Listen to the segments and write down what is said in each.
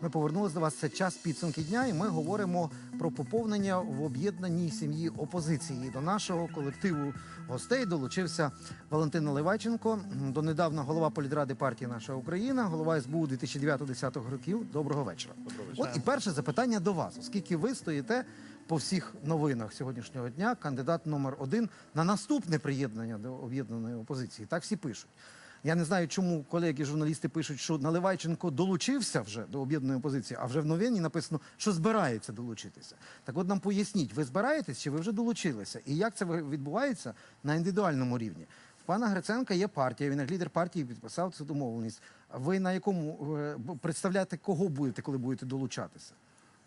Ми повернулися до вас. Це час підсумки дня, і ми говоримо про поповнення в об'єднаній сім'ї опозиції. До нашого колективу гостей долучився Валентин Наливайченко, донедавна голова політради партії Наша Україна, голова СБУ 2009-2010 років. Доброго вечора. От і перше запитання до вас, оскільки ви стоїте по всіх новинах сьогоднішнього дня, кандидат номер один на наступне приєднання до об'єднаної опозиції. Так всі пишуть. Я не знаю, чому колеги журналісти пишуть, що Наливайченко долучився вже до об'єднаної опозиції, а вже в новині написано, що збирається долучитися. Так от нам поясніть, ви збираєтесь чи ви вже долучилися? І як це відбувається на індивідуальному рівні? В пана Гриценка є партія, він як лідер партії підписав цю домовленість. Ви на якому е, представляєте, кого будете, коли будете долучатися?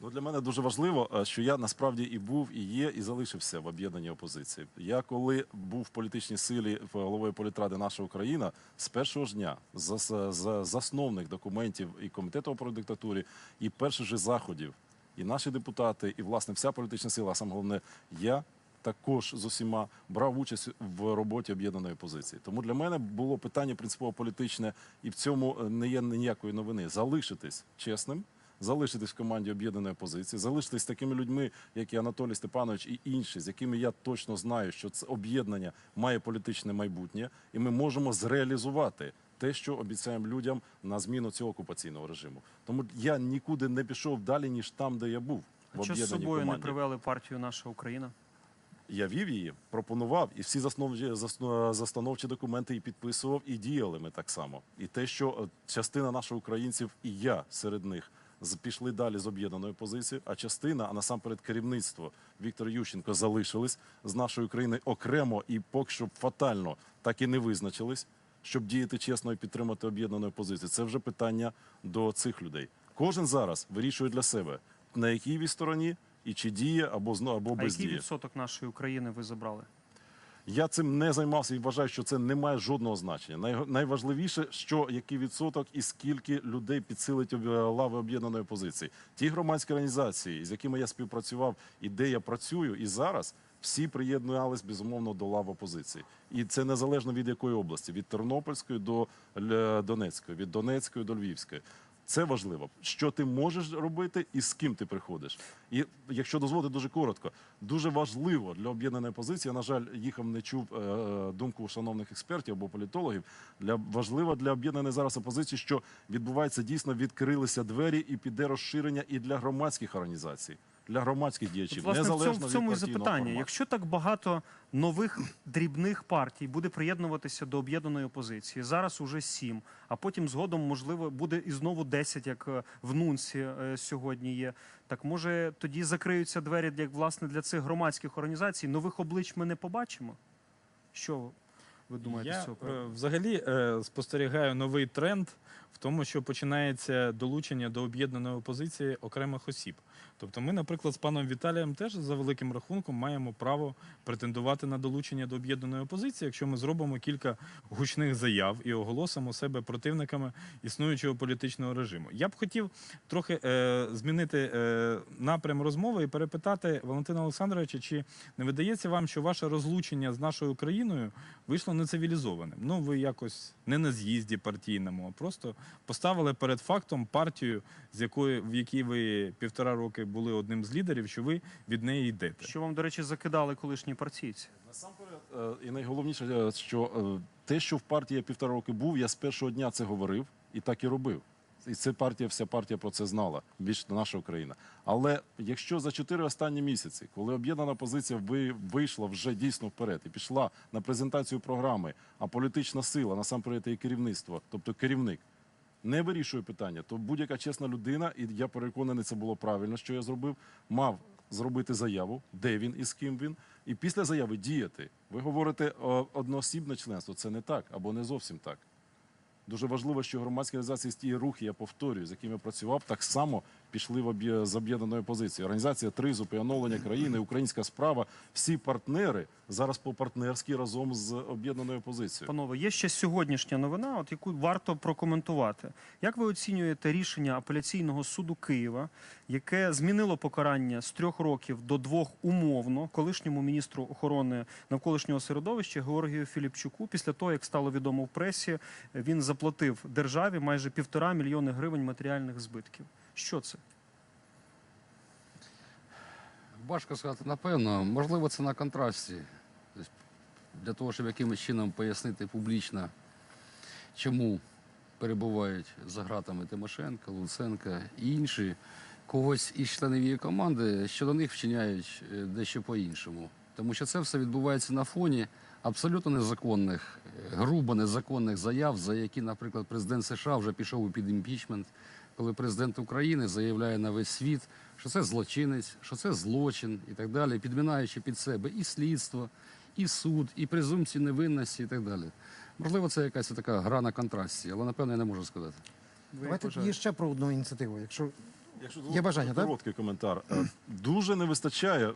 Ну для мене дуже важливо, е, що я насправді і був, і є, і залишився в об'єднаній опозиції. Я коли був в політичній силі головою політради наша Україна з першого ж дня за засновних документів і комітету про диктатурі, і перших же заходів, і наші депутати, і власне вся політична сила, а саме головне, я. Також з усіма брав участь в роботі об'єднаної опозиції. Тому для мене було питання принципово політичне, і в цьому е, не є ніякої новини. Залишитись чесним, залишитись в команді об'єднаної опозиції, залишитись такими людьми, як і Анатолій Степанович і інші, з якими я точно знаю, що це об'єднання має політичне майбутнє, і ми можемо зреалізувати те, що обіцяємо людям на зміну цього окупаційного режиму. Тому я нікуди не пішов далі, ніж там, де я був. В А що з собою не привели партію наша Україна? Я вів її, пропонував, і всі засновчі, застановчі документи і підписував, і діяли ми так само. І те, що е, частина наших українців, і я серед них, пішли далі з об'єднаної позиції, а частина, а насамперед керівництво Віктор Ющенко залишились з нашої країни окремо і поки що фатально так і не визначились, щоб діяти чесно і підтримати об'єднану позицію. Це вже питання до цих людей. Кожен зараз вирішує для себе, на якій стороні і чи діє або зно або А який відсоток нашої України ви забрали? Я цим не займався і вважаю, що це не має жодного значення. Най- Найважливіше, що який відсоток і скільки людей підсилить об- лави об'єднаної позиції. Ті громадські організації, з якими я співпрацював і де я працюю, і зараз всі приєднувались безумовно до лав опозиції. І це незалежно від якої області: від Тернопільської до Л- Донецької, від Донецької до Львівської. Це важливо, що ти можеш робити і з ким ти приходиш. І якщо дозволити дуже коротко, дуже важливо для об'єднаної позиції. На жаль, їхав не чув е, е, думку шановних експертів або політологів. Для важливо для об'єднаної зараз опозиції, що відбувається дійсно відкрилися двері і піде розширення і для громадських організацій, для громадських діячів, От, власне, в незалежно цьому, в цьому і запитання. формату. Якщо так багато нових дрібних партій буде приєднуватися до об'єднаної опозиції, зараз уже сім, а потім згодом, можливо, буде і знову 10, як е, в Нунці е, сьогодні є. Так може тоді закриються двері для власне для цих громадських організацій? Нових облич ми не побачимо? Що ви думаєте Я з цього? е, приводу? взагалі е, спостерігаю новий тренд в тому, що починається долучення до об'єднаної опозиції окремих осіб. Тобто, ми, наприклад, з паном Віталієм теж за великим рахунком маємо право претендувати на долучення до об'єднаної опозиції, якщо ми зробимо кілька гучних заяв і оголосимо себе противниками існуючого політичного режиму. Я б хотів трохи е, змінити е, напрям розмови і перепитати Валентина Олександровича, чи не видається вам, що ваше розлучення з нашою країною вийшло нецивілізованим? Ну, ви якось не на з'їзді партійному, а просто поставили перед фактом партію, з якої в якій ви півтора роки були одним з лідерів, що ви від неї йдете. Що вам, до речі, закидали колишні партійці? Насамперед, е, і найголовніше, е, що е, те, що в партії я півтора роки був, я з першого дня це говорив і так і робив. І це партія, вся партія про це знала, більш наша Україна. Але якщо за чотири останні місяці, коли об'єднана позиція ви- вийшла вже дійсно вперед і пішла на презентацію програми, а політична сила, насамперед і керівництво, тобто керівник, не вирішує питання, то будь-яка чесна людина, і я переконаний, це було правильно, що я зробив, мав зробити заяву, де він і з ким він, і після заяви діяти. Ви говорите одноосібне членство. Це не так або не зовсім так. Дуже важливо, що громадські організації з тієї рухи, я повторюю, з якими я працював, так само пішли в з об'єднаної позиції. Організація Тризуб і оновлення країни, українська справа. Всі партнери зараз по партнерськи разом з об'єднаною позицією. Панове, є ще сьогоднішня новина, от яку варто прокоментувати. Як ви оцінюєте рішення апеляційного суду Києва, яке змінило покарання з трьох років до двох умовно колишньому міністру охорони навколишнього середовища Георгію Філіпчуку, після того як стало відомо в пресі, він заплатив державі майже півтора мільйони гривень матеріальних збитків. Що це? Важко сказати, напевно. Можливо, це на контрасті. Тобто, для того, щоб якимось чином пояснити публічно, чому перебувають за гратами Тимошенко, Луценка і інші когось із членів її команди, що до них вчиняють е, дещо по-іншому. Тому що це все відбувається на фоні абсолютно незаконних, е, грубо незаконних заяв, за які, наприклад, президент США вже пішов під імпічмент, коли президент України заявляє на весь світ, що це злочинець, що це злочин і так далі, підмінаючи під себе і слідство, і суд, і презумпцію невинності, і так далі. Можливо, це якась така гра на контрасті, але напевно я не можу сказати. Давайте є ще про одну ініціативу. Якщо Якщо Є бажання, так? короткий коментар. Е, Дуже не вистачає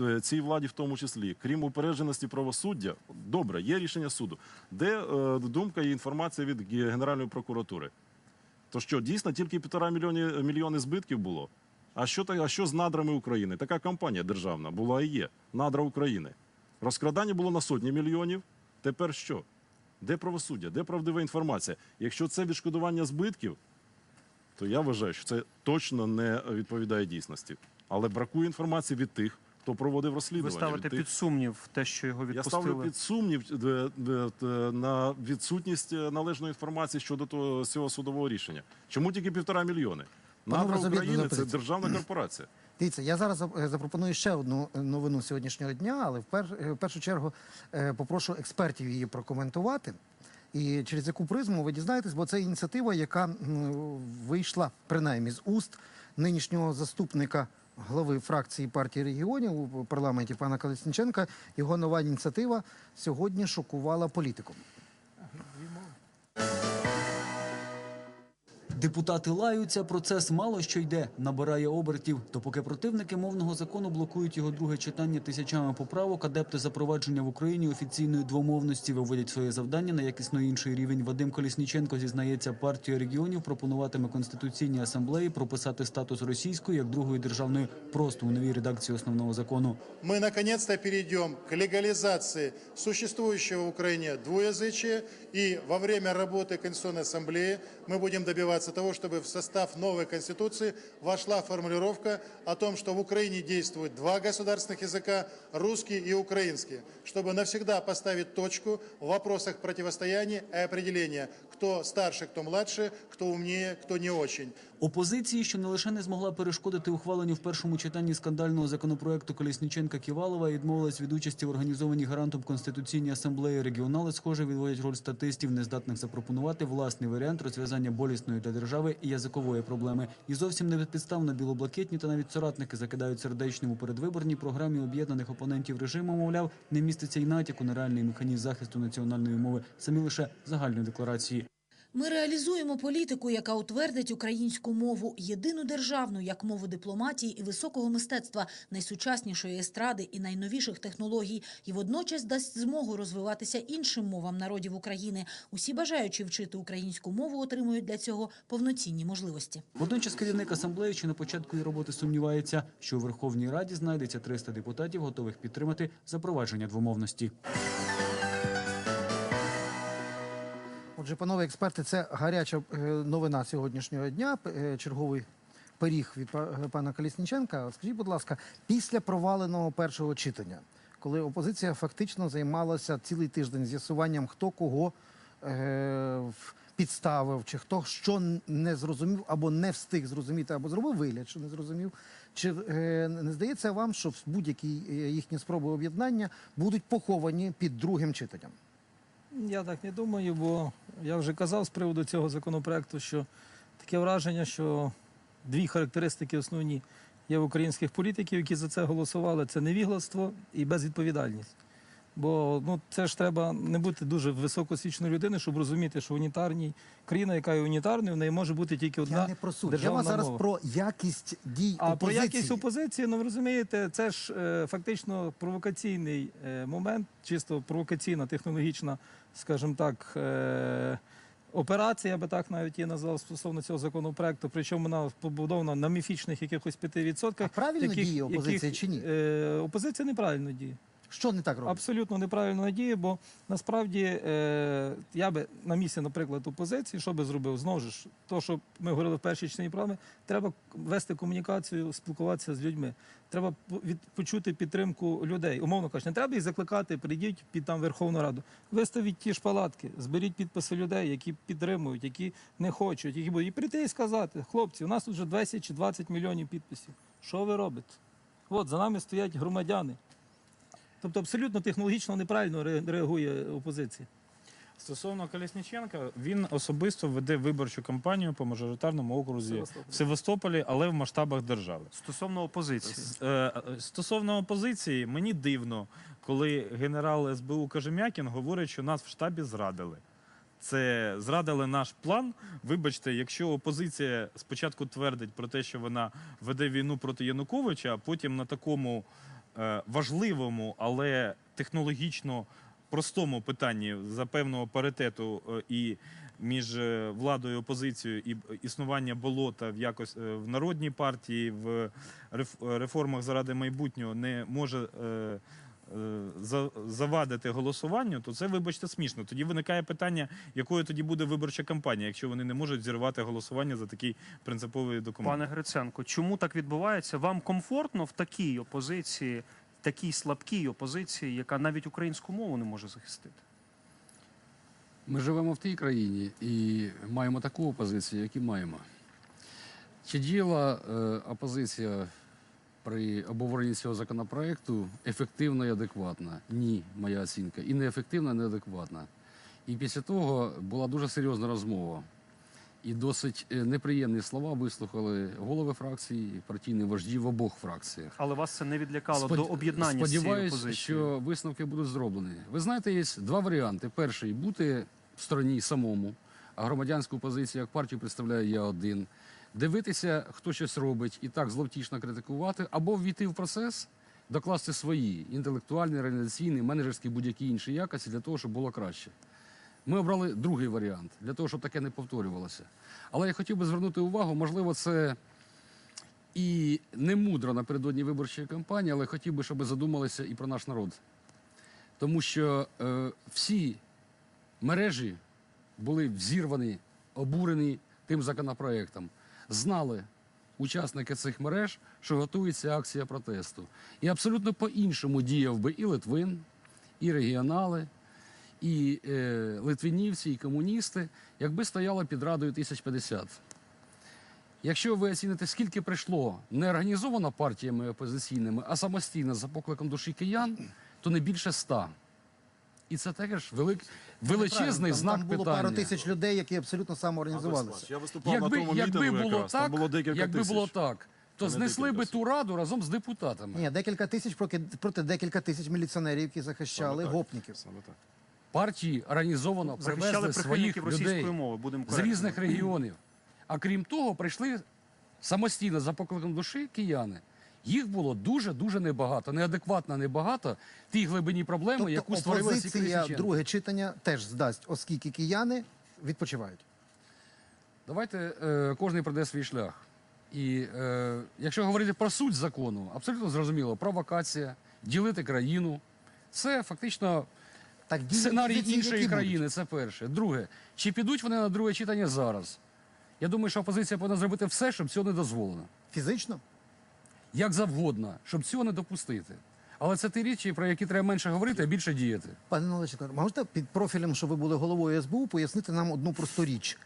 е, цій владі, в тому числі, крім упередженості правосуддя. Добре, є рішення суду. Де е, думка і інформація від Генеральної прокуратури? То що дійсно тільки півтора мільйони мільйони збитків було? А що а що з надрами України? Така компанія державна була і є надра України. Розкрадання було на сотні мільйонів. Тепер що? Де правосуддя? Де правдива інформація? Якщо це відшкодування збитків, то я вважаю, що це точно не відповідає дійсності. Але бракує інформації від тих, хто проводив Ви розслідування. ставите від під сумнів те, що його Я ставлю під сумнів е, е, е, на відсутність належної інформації щодо того цього судового рішення. Чому тільки півтора мільйони? Надра України це державна корпорація. Дивіться, я зараз запропоную ще одну новину сьогоднішнього дня, але в, пер, в першу чергу попрошу експертів її прокоментувати. І через яку призму ви дізнаєтесь, бо це ініціатива, яка вийшла принаймні з уст нинішнього заступника глави фракції партії регіонів у парламенті пана Колесніченка. Його нова ініціатива сьогодні шокувала політику. Депутати лаються, процес мало що йде, набирає обертів. То поки противники мовного закону блокують його друге читання тисячами поправок, адепти запровадження в Україні офіційної двомовності виводять своє завдання на якісно інший рівень. Вадим Колісніченко зізнається, партія регіонів пропонуватиме конституційній асамблеї прописати статус російської як другої державної просто у новій редакції основного закону. мы наконец-то перейдем к легализации существующего в Украине двуязычия. И во время работы Конституционной Ассамблеи мы будем добиваться того, чтобы в состав новой Конституции вошла формулировка о том, что в Украине действуют два государственных языка – русский и украинский, чтобы навсегда поставить точку в вопросах противостояния и определения, кто старше, кто младше, кто умнее, кто не очень. Опозиції, що не лише не змогла перешкодити ухваленню в першому читанні скандального законопроекту Колісніченка Ківалова і відмовилась від участі в організованій гарантом Конституційній асамблеї регіонали, схоже, відводять роль статистів, нездатних запропонувати власний варіант розв'язання болісної для держави і язикової проблеми. І зовсім не безпідставно білоблакитні та навіть соратники закидають сердечним у передвиборній програмі об'єднаних опонентів режиму. Мовляв, не міститься й натяку на реальний механізм захисту національної мови, самі лише загальної декларації. Ми реалізуємо політику, яка утвердить українську мову єдину державну як мову дипломатії і високого мистецтва, найсучаснішої естради і найновіших технологій, і водночас дасть змогу розвиватися іншим мовам народів України. Усі бажаючі вчити українську мову отримують для цього повноцінні можливості. Водночас керівник асамблеї, що на початку роботи сумнівається, що у Верховній Раді знайдеться 300 депутатів, готових підтримати запровадження двомовності. Отже, панове експерти, це гаряча е, новина сьогоднішнього дня. е, Черговий пиріг від е, пана Колісніченка. От Скажіть, будь ласка, після проваленого першого читання, коли опозиція фактично займалася цілий тиждень з'ясуванням, хто кого підставив, чи хто що не зрозумів або не встиг зрозуміти, або зробив вигляд, що не зрозумів. Чи не здається вам, що будь-які їхні спроби об'єднання будуть поховані під другим читанням? Я так не думаю, бо я вже казав з приводу цього законопроекту, що таке враження, що дві характеристики основні є в українських політиків, які за це голосували: це невігластво і безвідповідальність. Бо ну це ж треба не бути дуже високосвічною людиною, щоб розуміти, що унітарній країна, яка є унітарною, в неї може бути тільки одна Я не про суть. Я вас зараз мова. про якість дій А про якість опозиції, ну ви розумієте, це ж е, фактично провокаційний е, момент, чисто провокаційна, технологічна, скажімо так, е, операція, я би так навіть її назвав стосовно цього законопроекту. Причому вона побудована на міфічних якихось 5%. А правильно яких- діє опозиція яких, чи ні? Е, опозиція неправильно діє. Що не так робить? Абсолютно неправильно діє, бо насправді е, я би на місці, наприклад, опозиції, що би зробив? Знову ж, то, що ми говорили в першій частині програми, треба вести комунікацію, спілкуватися з людьми. Треба по- почути підтримку людей. Умовно кажучи, не треба їх закликати, прийдіть під там Верховну Раду. Виставіть ті ж палатки, зберіть підписи людей, які підтримують, які не хочуть, які будуть. І прийти і сказати, хлопці, у нас тут вже 10 чи 20 мільйонів підписів. Що ви робите? От за нами стоять громадяни. Тобто абсолютно технологічно неправильно реагує опозиція. Стосовно Колесніченка, він особисто веде виборчу кампанію по мажоритарному окрузі Севастополі. в Севастополі, але в масштабах держави. Стосовно опозиції. Е, Стосовно опозиції, мені дивно, коли генерал СБУ Кажем'якін говорить, що нас в штабі зрадили. Це зрадили наш план. Вибачте, якщо опозиція спочатку твердить про те, що вона веде війну проти Януковича, а потім на такому важливому, але технологічно простому питанні за певного паритету е, і між е, владою і опозицією і існування болота в якось е, в народній партії, в реф- е, реформах заради майбутнього не може е, е, завадити голосуванню, то це, вибачте, смішно. Тоді виникає питання, якою тоді буде виборча кампанія, якщо вони не можуть зірвати голосування за такий принциповий документ. Пане Гриценко, чому так відбувається? Вам комфортно в такій опозиції, такій слабкій опозиції, яка навіть українську мову не може захистити? Ми живемо в тій країні і маємо таку опозицію, яку маємо. Чи діяла е, опозиція при обговоренні цього законопроекту ефективно і адекватно? Ні, моя оцінка. І неефективна, і неадекватна. І після того була дуже серйозна розмова. І досить е, неприємні слова вислухали голови фракцій, партійні вожді в обох фракціях. Але вас це не відлякало Сподя- до об'єднання з цією Сподіваюсь, опозицією? що висновки будуть зроблені. Ви знаєте, є два варіанти. Перший бути в стороні самому, а громадянську позицію як партію представляю я один. Дивитися, хто щось робить, і так зловтішно критикувати, або ввійти в процес, докласти свої інтелектуальні, організаційні, менеджерські будь-які інші якості для того, щоб було краще. Ми обрали другий варіант для того, щоб таке не повторювалося. Але я хотів би звернути увагу, можливо, це і не мудро напередодні виборчої кампанії, але хотів би, щоб задумалися і про наш народ. Тому що е, всі мережі були взірвані, обурені тим законопроектом. Знали учасники цих мереж, що готується акція протесту. І абсолютно по-іншому діяв би і Литвин, і регіонали, і е, литвинівці, і комуністи, якби стояла під радою 1050. Якщо ви оціните, скільки прийшло не організовано партіями опозиційними, а самостійно за покликом душі киян, то не більше ста. І це теж велик, величезний там, знак там було питання. пару тисяч людей, які абсолютно самоорганізувалися. Я виступав Якби, на тому якби було якраз. так, Там було декілька якби тисяч. було так, то не знесли би ту раду разом з депутатами. Ні, декілька тисяч проти, проти декілька тисяч міліціонерів, які захищали так. гопників. Саме так. Партії організовано Захищали привезли своїх прихильників російської людей мови, будемо з коректними. різних регіонів. А крім того, прийшли самостійно за покликом душі кияни. Їх було дуже дуже небагато, неадекватно небагато тій глибині проблеми, Тобто яку створили ці опозиція друге читання теж здасть, оскільки кияни відпочивають. Давайте е, кожен пройде свій шлях. І е, якщо говорити про суть закону, абсолютно зрозуміло, провокація, ділити країну. Це фактично Так сценарій іншої країни. Це перше. Друге, чи підуть вони на друге читання зараз? Я думаю, що опозиція повинна зробити все, щоб цього не дозволено. Фізично? Як завгодно, щоб цього не допустити. Але це ті речі, про які треба менше говорити, а більше діяти. Пане Нолечко, можете під профілем, що ви були головою СБУ, пояснити нам одну просту річ.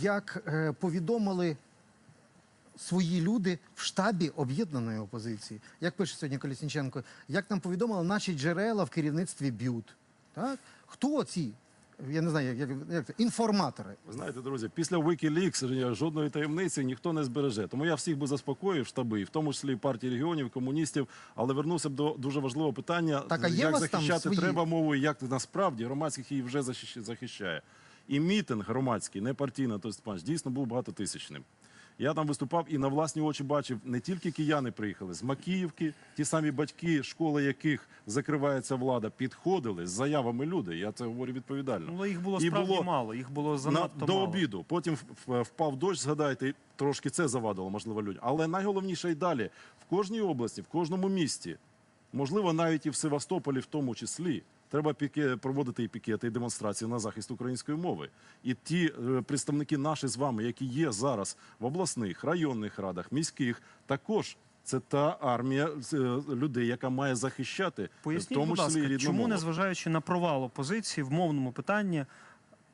Як е, повідомили свої люди в штабі об'єднаної опозиції, як пише сьогодні Колісніченко, як нам повідомили наші джерела в керівництві БЮТ? Так? Хто ці, я не знаю, як, як, це, інформатори? Ви знаєте, друзі, після Wikileaks жодної таємниці ніхто не збереже. Тому я всіх би заспокоїв штаби, в тому числі і партії регіонів, комуністів. Але вернувся б до дуже важливого питання: Так, а є як вас там захищати свої? треба мову, і як насправді громадських її вже захищає. І мітинг громадський, не партійний, той спанч, дійсно був багатотисячним. Я там виступав і на власні очі бачив, не тільки кияни приїхали з Макіївки, ті самі батьки, школи яких закривається влада, підходили з заявами люди. Я це говорю відповідально. Ну, але їх було І справді було мало, їх було на, занадто до обіду. Потім впав дощ, згадайте, трошки це завадило, можливо, людям. Але найголовніше й далі в кожній області, в кожному місті можливо, навіть і в Севастополі, в тому числі. Треба проводити і пікети, і демонстрації на захист української мови. І ті е, представники наші з вами, які є зараз в обласних, районних радах, міських, також це та армія е, людей, яка має захищати, в Поясніть, тому будь числі ласка, і рідну чому, мову. незважаючи на провал опозиції в мовному питанні,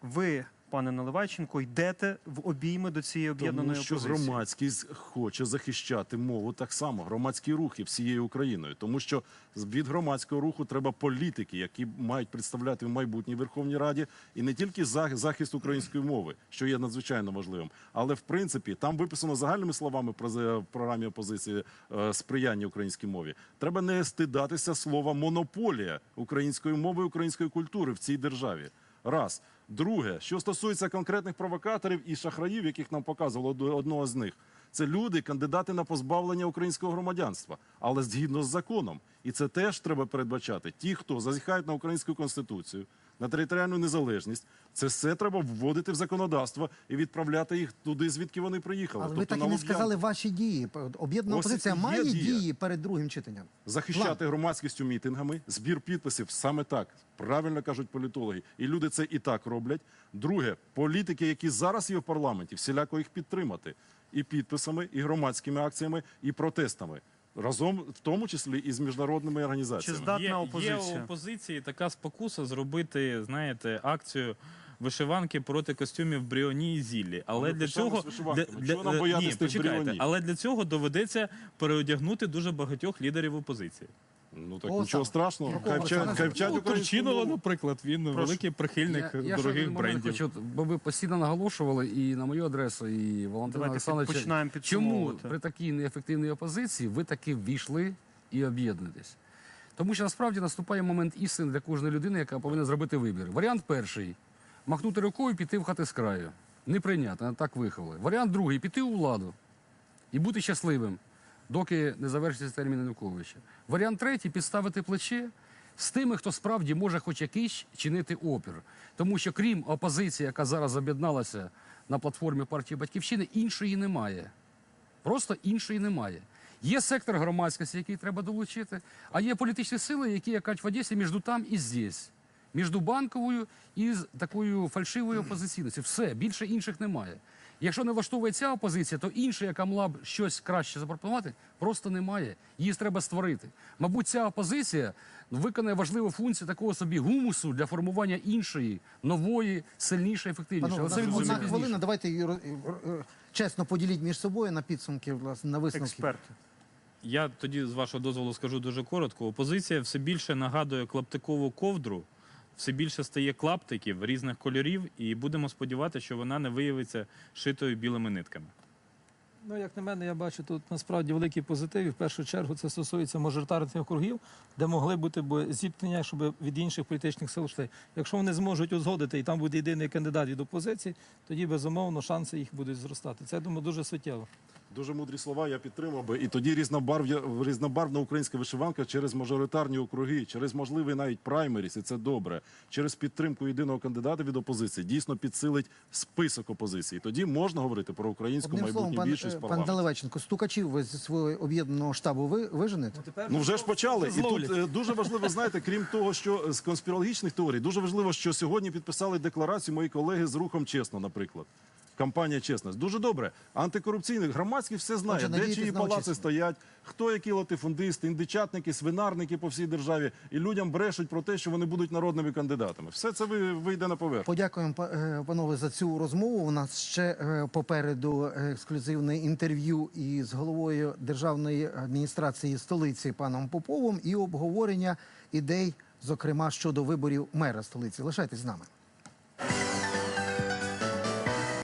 ви, пане Наливайченко, йдете в обійми до цієї об'єднаної Тому що опозиції? громадськість хоче захищати мову так само, громадські рухи всією Україною. Тому що від громадського руху треба політики, які мають представляти в майбутній Верховній Раді і не тільки захист української мови, що є надзвичайно важливим, але в принципі там виписано загальними словами про в програмі опозиції е, сприяння українській мові. Треба не стидатися слова монополія української мови, української культури в цій державі. Раз. Друге, що стосується конкретних провокаторів і шахраїв, яких нам показувало одного з них, це люди, кандидати на позбавлення українського громадянства, але згідно з законом. І це теж треба передбачати. Ті, хто зазіхають на українську конституцію, на територіальну незалежність, це все треба вводити в законодавство і відправляти їх туди, звідки вони приїхали. Але ви Тобто так і не сказали ваші дії. Об'єднана опозиція має дія. дії перед другим читанням. захищати громадськістю мітингами, збір підписів саме так. Правильно кажуть політологи, і люди це і так роблять. Друге, політики, які зараз є в парламенті, всіляко їх підтримати і підписами, і громадськими акціями, і протестами разом, в тому числі і з міжнародними Чи організаціями. здатна є, є у опозиції така спокуса зробити, знаєте, акцію. Вишиванки проти костюмів Бріоні і Зіллі. Але ми для цього з для, нам ні, почекайте, але для цього доведеться переодягнути дуже багатьох лідерів опозиції. Ну так О, нічого саме. страшного. Якого саме? Ну, Турчинова, наприклад, він великий прихильник Я, я ще дорогих один момент брендів. хочу, бо ви постійно наголошували і на мою адресу, і Валентина Давайте Олександровича. починаємо Чому підсумовувати. при такій неефективній опозиції ви таки ввійшли і об'єднуєтесь? Тому що насправді наступає момент істини для кожної людини, яка повинна зробити вибір. Варіант перший махнути рукою і піти в хати з краю. Неприйнятно, так виховали. Варіант другий піти у владу і бути щасливим, доки не завершиться термін Януковича. Варіант третій підставити плече з тими, хто справді може хоч якийсь чинити опір. Тому що крім опозиції, яка зараз об'єдналася на платформі партії Батьківщини, іншої немає. Просто іншої немає. Є сектор громадськості, який треба долучити, а є політичні сили, які як кажуть в Одесі між там і здесь. Між банковою і з такою фальшивою опозиційністю. Все, більше інших немає. Якщо не влаштовує ця опозиція, то інша, яка могла б щось краще запропонувати, просто немає. Її треба створити. Мабуть, ця опозиція виконає важливу функцію такого собі гумусу для формування іншої, нової, сильнішої, ефективнішої. Але це відбудеться хвилина. Давайте її чесно поділіть між собою на підсумки, власне, на висновки. Експерти. Я тоді, з вашого дозволу, скажу дуже коротко. Опозиція все більше нагадує клаптикову ковдру, все більше стає клаптиків різних кольорів, і будемо сподіватися, що вона не виявиться шитою білими нитками. Ну, як на мене, я бачу тут насправді великий позитив. В першу чергу це стосується мажоритарних округів, де могли бути зіткнення, щоб від інших політичних сил йшли. Якщо вони зможуть узгодити, і там буде єдиний кандидат від опозиції, тоді безумовно шанси їх будуть зростати. Це я думаю дуже суттєво. Дуже мудрі слова, я підтримав би. І тоді різнобарв'я, різнобарвна українська вишиванка через мажоритарні округи, через можливий навіть праймеріс, і це добре, через підтримку єдиного кандидата від опозиції дійсно підсилить список опозиції. Тоді можна говорити про українську Одним словом, майбутню пан, більшість е, в пан парламенті. Стукачів ви зі свого об'єднаного штабу ви виженете? Ну вже ж почали. І тут е, дуже важливо, знаєте, крім того, що з конспірологічних теорій, дуже важливо, що сьогодні підписали декларацію мої колеги з рухом чесно, наприклад. Кампанія чесність. Дуже добре. Антикорупційних громадських все знає, Отже, де чиї палаци стоять, хто які латифундисти, індичатники, свинарники по всій державі, і людям брешуть про те, що вони будуть народними кандидатами. Все це ви- вийде на поверхню. Подякуємо, е, панове, за цю розмову. У нас ще е, попереду е, ексклюзивне інтерв'ю із головою державної адміністрації столиці паном Поповим і обговорення ідей, зокрема щодо виборів мера столиці. Лишайтесь з нами.